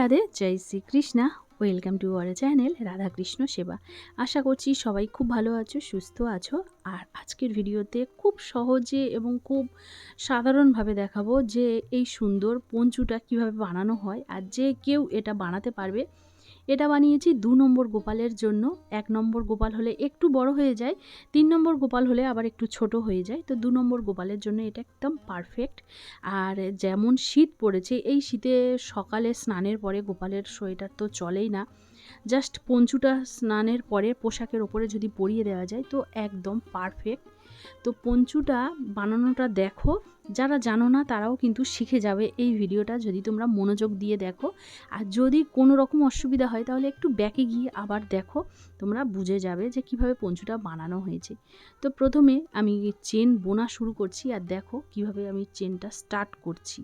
Radhe, Joy Shri Shrikrishna welcome to our channel Radhakrishna Seva. আশা করছি সবাই খুব ভালো আছো, সুস্থ আছো। আর আজকের ভিডিওতে খুব সহজে এবং খুব সাধারণভাবে দেখাবো যে এই সুন্দর পঞ্চুটা কীভাবে বানানো হয় আর যে কেউ এটা বানাতে পারবে। এটা বানিয়েছি দু নম্বর গোপালের জন্য। এক নম্বর গোপাল হলে একটু বড় হয়ে যায়, তিন নম্বর গোপাল হলে আবার একটু ছোট হয়ে যায়। তো দু নম্বর গোপালের জন্য এটা একদম পারফেক্ট আর যেমন শীত পড়েছে, এই শীতে সকালে স্নানের পরে গোপালের সোয়েটার তো চলেই না। জাস্ট পঞ্চুটা স্নানের পরে পোশাকের ওপরে যদি পরিয়ে দেওয়া যায়, তো একদম পারফেক্ট তো পঞ্চুটা বানানোটা দেখো যারা জানো না, তারাও কিন্তু শিখে যাবে এই ভিডিওটা যদি তোমরা মনোযোগ দিয়ে দেখো। আর যদি কোনো রকম অসুবিধা হয়, তাহলে একটু ব্যাকে গিয়ে আবার দেখো, তোমরা বুঝে যাবে যে কীভাবে পঞ্চুটা বানানো হয়েছে। তো প্রথমে আমি চেন বোনা শুরু করছি আর দেখো কীভাবে আমি চেনটা স্টার্ট করছি।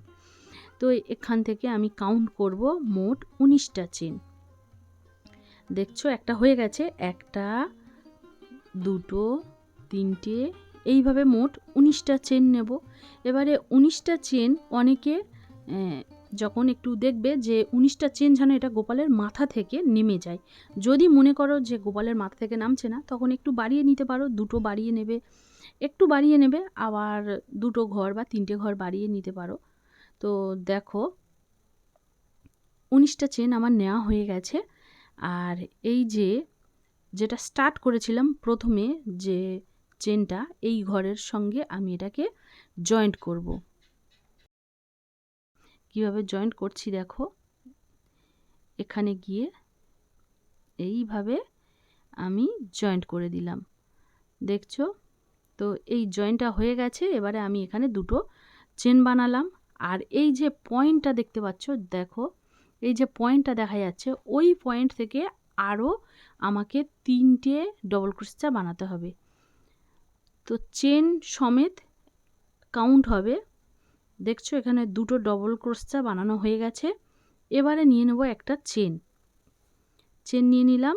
তো এখান থেকে আমি কাউন্ট করব মোট উনিশটা চেন দেখছ একটা হয়ে গেছে, একটা, দুটো, তিনটে এইভাবে মোট উনিশটা চেন নেব। এবারে উনিশটা চেন অনেকে যখন একটু দেখবে যে উনিশটা চেন যেন এটা গোপালের মাথা থেকে নেমে যায়। যদি মনে করো যে গোপালের মাথা থেকে নামছে না, তখন একটু বাড়িয়ে নিতে পারো, দুটো বাড়িয়ে নেবে। একটু বাড়িয়ে নেবে, আবার দুটো ঘর বা তিনটে ঘর বাড়িয়ে নিতে পারো। তো দেখো, উনিশটা চেন আমার নেওয়া হয়ে গেছে। আর এই যে, যেটা স্টার্ট করেছিলাম প্রথমে যে চেনটা এই ঘরের সঙ্গে আমি এটাকে জয়েন্ট করব। কীভাবে জয়েন্ট করছি দেখো? এখানে গিয়ে এইভাবে আমি জয়েন্ট করে দিলাম। দেখছ? তো এই জয়েন্টটা হয়ে গেছে, এবারে আমি এখানে দুটো চেন বানালাম। আর এই যে পয়েন্টটা দেখতে পাচ্ছ, দেখো, এই যে পয়েন্টটা দেখা যাচ্ছে, ওই পয়েন্ট থেকে আরও আমাকে তিনটে ডবল ক্রোস্টা বানাতে হবে। তো চেন সমেত কাউন্ট হবে। দেখছ এখানে দুটো ডবল ক্রোস্টা বানানো হয়ে গেছে। এবারে নিয়ে নেব একটা চেন চেন নিয়ে নিলাম।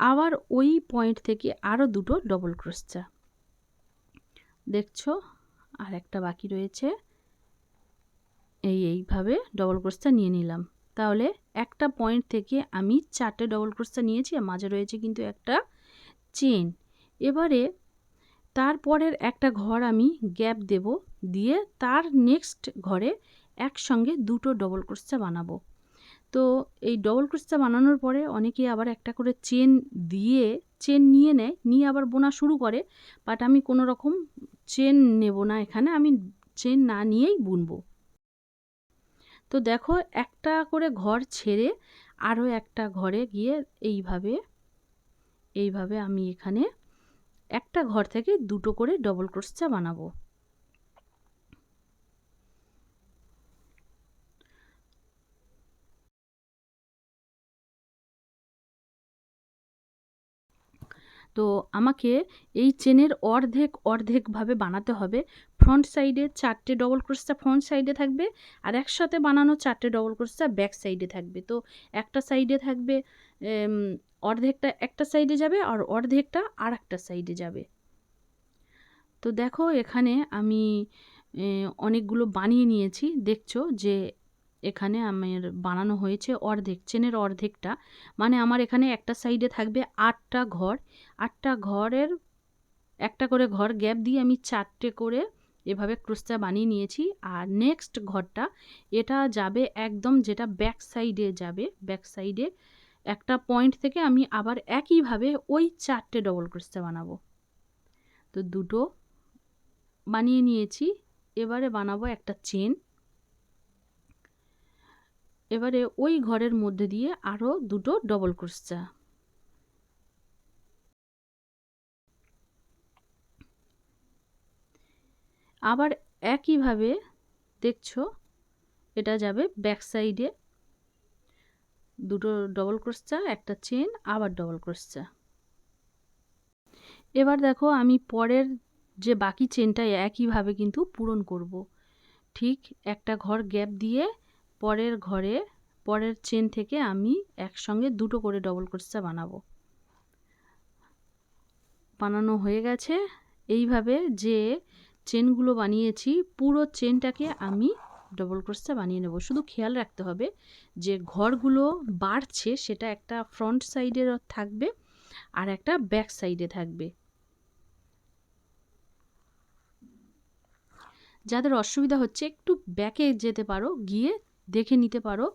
আবার ওই পয়েন্ট থেকে আরও দুটো ডবল ক্রোস্টা দেখছ আর একটা বাকি রয়েছে। এই এইভাবে ডবল ক্রোস্টা নিয়ে নিলাম। তাহলে একটা পয়েন্ট থেকে আমি চারটে ডবল ক্রোস্টা নিয়েছি, আর মাঝে রয়েছে কিন্তু একটা চেন এবারে তারপরের একটা ঘর আমি গ্যাপ দেব, দিয়ে তার নেক্সট ঘরে একসঙ্গে দুটো ডবল ক্রোস্টা বানাবো। তো এই ডবল ক্রোস্টা বানানোর পরে অনেকে আবার একটা করে চেন দিয়ে চেন নিয়ে নেয়, নিয়ে আবার বোনা শুরু করে বাট আমি কোনো রকম চেন নেব না এখানে, আমি চেন না নিয়েই বুনবো। তো দেখো একটা করে ঘর ছেড়ে আরও একটা ঘরে গিয়ে এইভাবে এইভাবে আমি এখানে একটা ঘর থেকে দুটো করে ডবল ক্রোসচা বানাবো। তো আমাকে এই চেনের অর্ধেক অর্ধেকভাবে বানাতে হবে। ফ্রন্ট সাইডে চারটে ডবল ক্রোসটা ফ্রন্ট সাইডে থাকবে আর একসাথে বানানো চারটে ডবল ক্রোসটা ব্যাক সাইডে থাকবে। তো একটা সাইডে থাকবে অর্ধেকটা একটা সাইডে যাবে আর অর্ধেকটা আর একটা সাইডে যাবে। তো দেখো এখানে আমি অনেকগুলো বানিয়ে নিয়েছি। দেখছ যে এখানে আমার বানানো হয়েছে অর্ধেক, চেনের অর্ধেকটা। মানে আমার এখানে একটা সাইডে থাকবে আটটা ঘর। আটটা ঘরের একটা করে ঘর গ্যাপ দিয়ে আমি চারটে করে এভাবে ক্রোসটা বানিয়ে নিয়েছি। আর নেক্সট ঘরটা, এটা যাবে একদম যেটা ব্যাক সাইডে যাবে ব্যাক সাইডে একটা পয়েন্ট থেকে আমি আবার একইভাবে ওই চারটে ডবল ক্রোসটা বানাবো। তো দুটো বানিয়ে নিয়েছি, এবারে বানাবো একটা চেন এবারে ওই ঘরের মধ্যে দিয়ে আরও দুটো ডবল ক্রোসা আবার একইভাবে দেখছ, এটা যাবে ব্যাক সাইডে দুটো ডবল ক্রোসা একটা চেন আবার ডবল ক্রোসা এবার দেখো আমি পরের যে বাকি চেনটা একইভাবে কিন্তু পূরণ করব। ঠিক একটা ঘর গ্যাপ দিয়ে পরের ঘরে, পরের চেন থেকে আমি একসঙ্গে দুটো করে ডবল ক্রোসা বানাবো। বানানো হয়ে গেছে। এইভাবে যে চেনগুলো বানিয়েছি, পুরো চেনটাকে আমি ডবল ক্রোসটা বানিয়ে নেব। শুধু খেয়াল রাখতে হবে যে ঘরগুলো বাড়ছে, সেটা একটা ফ্রন্ট সাইডে থাকবে আর একটা ব্যাক সাইডে থাকবে। যাদের অসুবিধা হচ্ছে একটু ব্যাকে যেতে পারো, গিয়ে দেখে নিতে পারো,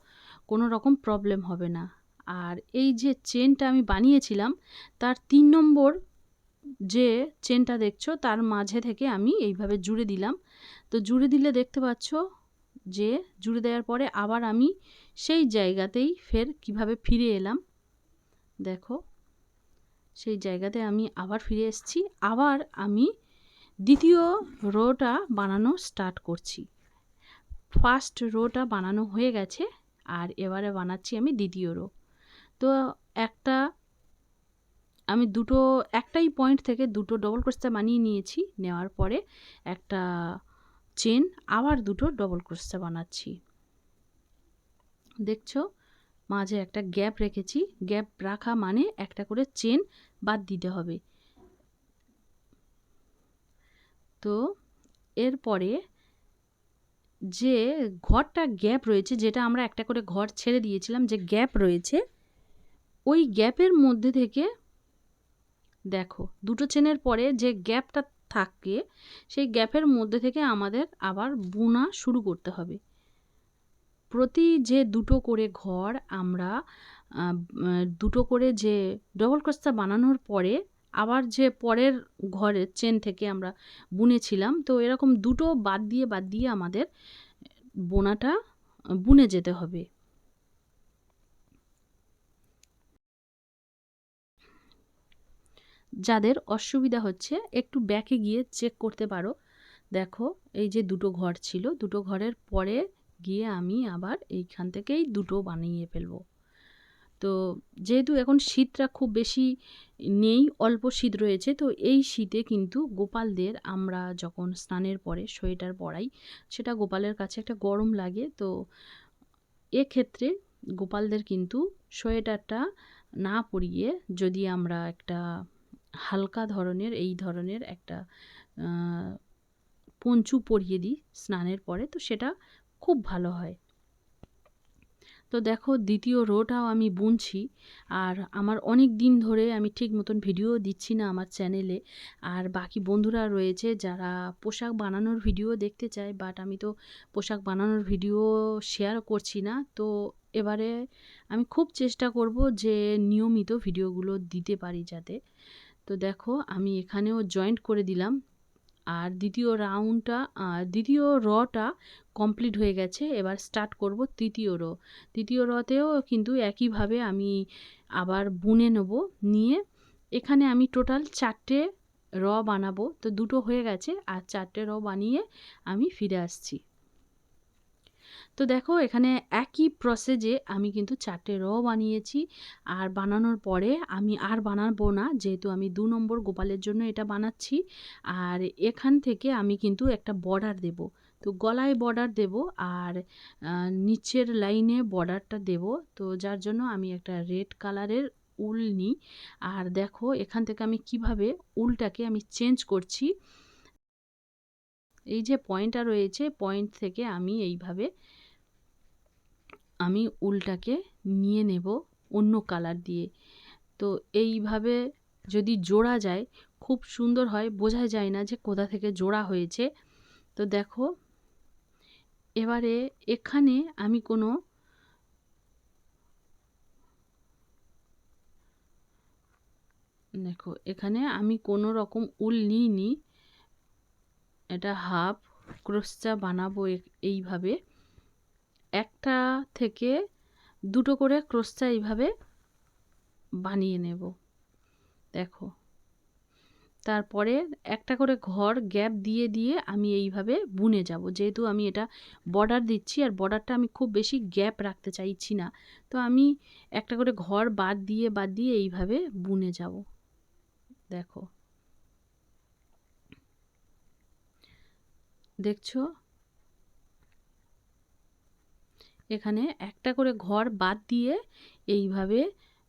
কোনো রকম প্রবলেম হবে না। আর এই যে চেনটা আমি বানিয়েছিলাম, তার তিন নম্বর যে চেনটা দেখছ, তার মাঝে থেকে আমি এইভাবে জুড়ে দিলাম। তো জুড়ে দিলে দেখতে পাচ্ছ যে জুড়ে দেওয়ার পরে আবার আমি সেই জায়গাতেই ফের কীভাবে ফিরে এলাম, দেখো, সেই জায়গাতে আমি আবার ফিরে এসেছি, আবার আমি দ্বিতীয় রোটা বানানো স্টার্ট করছি। ফার্স্ট রোটা বানানো হয়ে গেছে আর এবারে বানাচ্ছি আমি দ্বিতীয় রো। তো একটা, আমি দুটো, একটাই পয়েন্ট থেকে দুটো ডবল ক্রোস্তা বানিয়ে নিয়েছি, নেওয়ার পরে একটা চেন, আবার দুটো ডবল ক্রোস্তা বানাচ্ছি। দেখছ? মাঝে একটা গ্যাপ রেখেছি। গ্যাপ রাখা মানে একটা করে চেন বাদ দিতে হবে। তো, এরপরে যে ঘরটা গ্যাপ রয়েছে, যেটা আমরা একটা করে ঘর ছেড়ে দিয়েছিলাম, যে গ্যাপ রয়েছে, ওই গ্যাপের মধ্যে থেকে দেখো, দুটো চেনের পরে যে গ্যাপটা থাকে, সেই গ্যাপের মধ্যে থেকে আমাদের আবার বোনা শুরু করতে হবে। প্রতি যে দুটো করে ঘর আমরা দুটো করে যে ডবল ক্রস্তা বানানোর পরে আবার যে পরের ঘরের চেন থেকে আমরা বুনেছিলাম, তো এরকম দুটো বাদ দিয়ে বাদ দিয়ে আমাদের বোনাটা বুনে যেতে হবে। যাদের অসুবিধা হচ্ছে, একটু ব্যাকে গিয়ে চেক করতে পারো। দেখো, এই যে দুটো ঘর ছিল, দুটো ঘরের পরে গিয়ে আমি আবার এইখান থেকেই দুটো বানিয়ে ফেলব। তো যেহেতু এখন শীতটা খুব বেশি নেই, অল্প শীত রয়েছে, তো এই শীতে কিন্তু গোপালদের আমরা যখন স্নানের পরে সোয়েটার পরাই, সেটা গোপালের কাছে একটা গরম লাগে। তো এক্ষেত্রে গোপালদের কিন্তু সোয়েটারটা না পরিয়ে যদি আমরা একটা হালকা ধরনের, এই ধরনের একটা পঞ্চু পরিয়ে দিই স্নানের পরে, তো সেটা খুব ভালো হয়। তো দেখো, দ্বিতীয় রোটাও আমি বুনছি, আর আমার অনেক দিন ধরে আমি ঠিক মতন ভিডিও দিচ্ছি না আমার চ্যানেলে, আর বাকি বন্ধুরা রয়েছে যারা পোশাক বানানোর ভিডিও দেখতে চায়, বাট আমি তো পোশাক বানানোর ভিডিও শেয়ার করছি না, তো এবারে আমি খুব চেষ্টা করব যে নিয়মিত ভিডিওগুলো দিতে পারি যাতে। তো দেখো, আমি এখানেও জয়েন্ট করে দিলাম। আর দ্বিতীয় রাউন্ডটা দ্বিতীয় রটা কমপ্লিট হয়ে গেছে। এবার স্টার্ট করব তৃতীয় র। তৃতীয় রতেও কিন্তু একইভাবে আমি আবার বুনে নেব, নিয়ে এখানে আমি টোটাল চারটে র বানাবো। তো দুটো হয়ে গেছে, আর চারটে র বানিয়ে আমি ফিরে আসছি। তো দেখো, এখানে একই প্রসেজে আমি কিন্তু চারটে র বানিয়েছি। আর বানানোর পরে আমি আর বানাবো না, যেহেতু আমি দু নম্বর গোপালের জন্য এটা বানাচ্ছি। আর এখান থেকে আমি কিন্তু একটা বর্ডার দেব। তো গলায় বর্ডার দেব আর নিচের লাইনে বর্ডারটা দেব। তো যার জন্য আমি একটা রেড কালারের উল নিই। আর দেখো, এখান থেকে আমি কীভাবে উলটাকে আমি চেঞ্জ করছি। এই যে পয়েন্টটা রয়েছে, পয়েন্ট থেকে আমি এইভাবে আমি উলটাকে নিয়ে নেব অন্য কালার দিয়ে। তো এইভাবে যদি জোড়া যায়, খুব সুন্দর হয়, বোঝা যায় না যে কোথা থেকে জোড়া হয়েছে। তো দেখো, এবারে এখানে আমি কোনো দেখো, এখানে আমি কোনো রকম উল নিইনি। এটা হাফ ক্রোসচা বানাবো এইভাবে। একটা থেকে দুটো করে ক্রোসচা এইভাবে বানিয়ে নেব। দেখো। তারপরে একটা করে ঘর গ্যাপ দিয়ে দিয়ে আমি এইভাবে বুনে যাব। যেহেতু আমি এটা বর্ডার দিচ্ছি আর বর্ডারটা আমি খুব বেশি গ্যাপ রাখতে চাইছি না, তো আমি একটা করে ঘর বাদ দিয়ে বাদ দিয়ে এইভাবে বুনে যাব। দেখো। দেখছ? এখানে একটা করে ঘর বাদ দিয়ে এইভাবে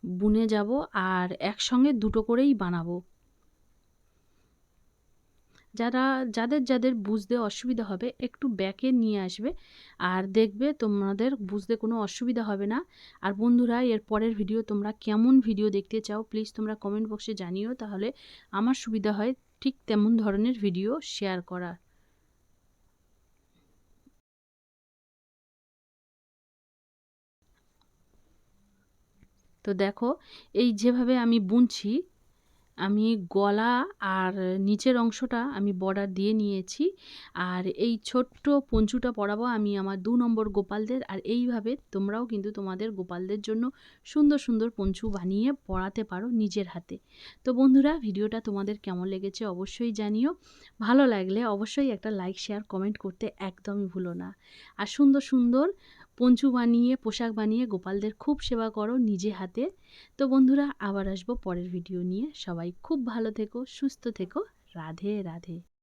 বুনে যাব আর একসঙ্গে দুটো করেই বানাবো। যারা, যাদের যাদের বুঝতে অসুবিধা হবে, একটু ব্যাকে নিয়ে আসবে আর দেখবে তোমাদের বুঝতে কোনো অসুবিধা হবে না। আর বন্ধুরা, এর পরের ভিডিও তোমরা কেমন ভিডিও দেখতে চাও প্লিজ তোমরা কমেন্ট বক্সে জানিও, তাহলে আমার সুবিধা হয় ঠিক তেমন ধরনের ভিডিও শেয়ার করার তো দেখো, এই যেভাবে আমি বুনছি, আমি গলা আর নিচের অংশটা আমি বর্ডার দিয়ে নিয়েছি, আর এই ছোট্ট পঞ্চুটা পরাবো আমি আমার দু নম্বর গোপালদের, আর এইভাবে তোমরাও কিন্তু তোমাদের গোপালদের জন্য সুন্দর সুন্দর পঞ্চু বানিয়ে পরাতে পারো নিজের হাতে। তো বন্ধুরা, ভিডিওটা তোমাদের কেমন লেগেছে অবশ্যই জানিও। ভালো লাগলে অবশ্যই একটা লাইক, শেয়ার, কমেন্ট করতে একদমই ভুলো না। আর সুন্দর সুন্দর পঞ্চু বানিয়ে, পোশাক বানিয়ে গোপালদের খুব সেবা করো নিজে হাতে। তো বন্ধুরা, আবার আসব পরের ভিডিও নিয়ে। সবাই খুব ভালো থেকো, সুস্থ থেকো। রাধে রাধে।